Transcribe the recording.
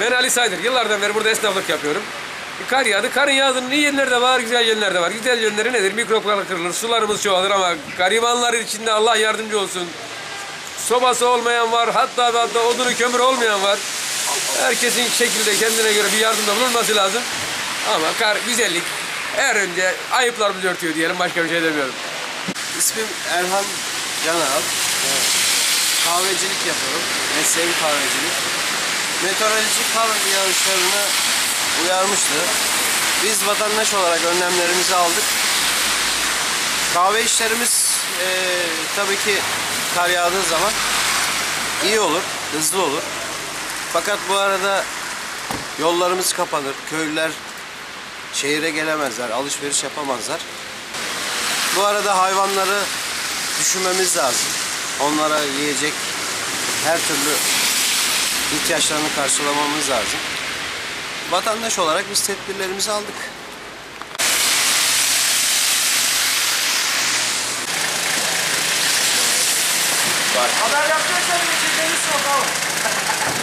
Ben Ali Saydır. Yıllardan beri burada esnaflık yapıyorum. Kar yağdı. Karın yağdığının iyi yönleri var, güzel yönleri var. Güzel yönleri nedir? Mikroplar kırılır, sularımız çoğalır ama garibanlar içinde Allah yardımcı olsun. Sobası olmayan var, hatta hatta odunu kömür olmayan var. Herkesin şekilde kendine göre bir yardımda bulunması lazım. Ama kar güzellik. Her önce ayıplarımızı örtüyor diyelim. Başka bir şey demiyorum. İsmim Erhan Canal. Kahvecilik yapıyorum. Mesleğim kahvecilik. Meteoroloji kar yağışlarını uyarmıştı. Biz vatandaş olarak önlemlerimizi aldık. Kahve işlerimiz eee, tabii ki kar yağdığı zaman iyi olur, hızlı olur. Fakat bu arada yollarımız kapanır. Köylüler şehire gelemezler, alışveriş yapamazlar. Bu arada hayvanları düşünmemiz lazım. Onlara yiyecek her türlü ihtiyaçlarını karşılamamız lazım. Vatandaş olarak biz tedbirlerimizi aldık. Haber yapacaksan geçeceğimiz sokağa.